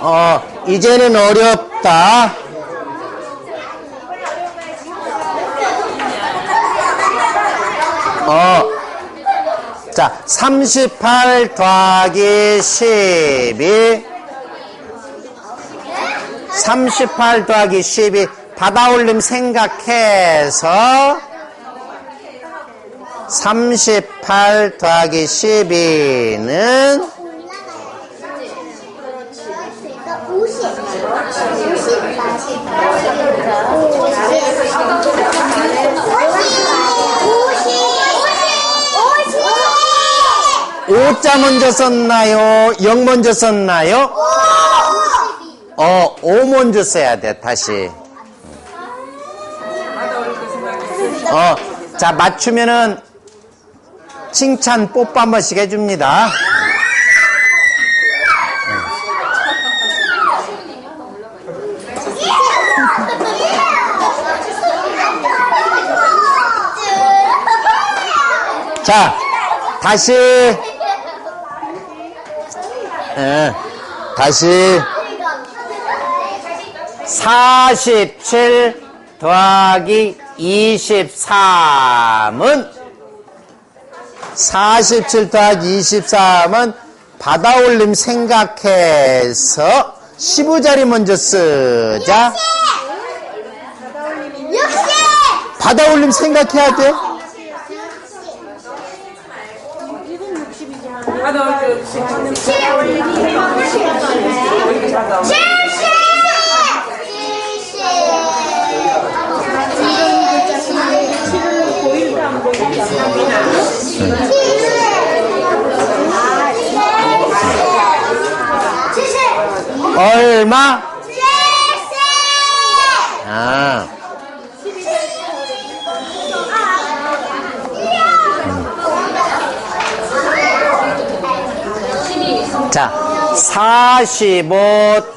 어, 이제는 어렵다. 어, 자, 38 더하기 12. 38 더하기 12. 받아올림 생각해서 38 더하기 12는 5자 먼저 썼나요? 0 먼저 썼나요? 어, 5 먼저 써야 돼, 다시. 어, 자, 맞추면은 칭찬 뽀뽀 한 번씩 해줍니다. 자, 다시, 예, 다시, 47 더하기 23은 47 더하기 23은 받아올림 생각해서 15자리 먼저 쓰자. 받아올림 생각해야 돼. 얼마? 아. 자, 45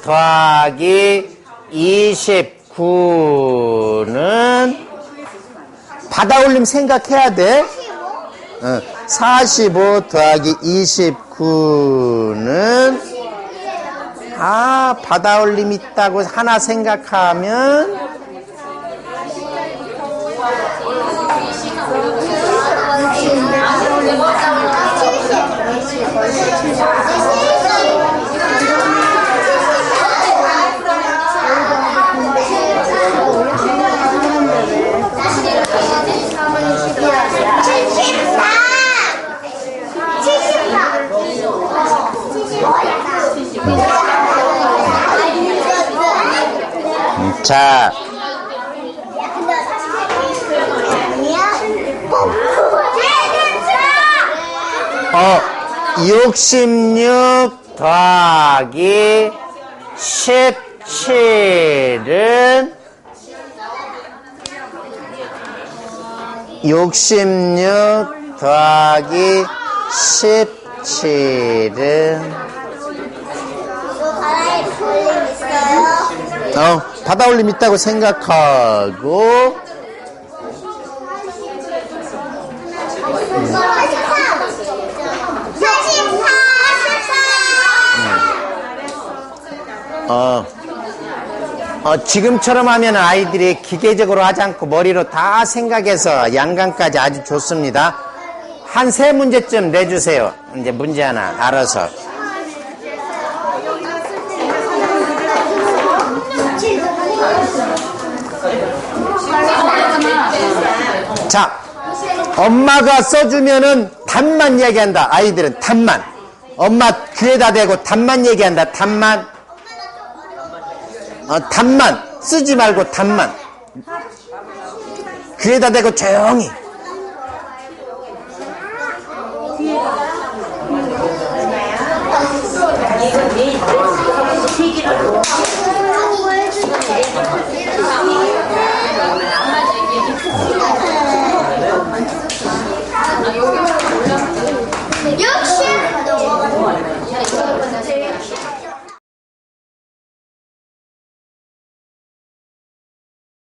더하기 29는 받아올림 생각해야 돼. 어, 45 더하기 29는 아, 받아올림 있다고 하나 생각하면 자, 어, 66 더하기 17은 66 더하기 17은 어, 받아올림 있다고 생각하고 어, 어, 지금처럼 하면 아이들이 기계적으로 하지 않고 머리로 다 생각해서 양강까지 아주 좋습니다. 한 세 문제쯤 내주세요. 이제 문제 하나 알아서. 자, 엄마가 써주면은 답만 얘기한다. 아이들은 답만. 엄마 귀에다 대고 답만 얘기한다. 답만. 어, 답만. 쓰지 말고 답만. 귀에다 대고 조용히.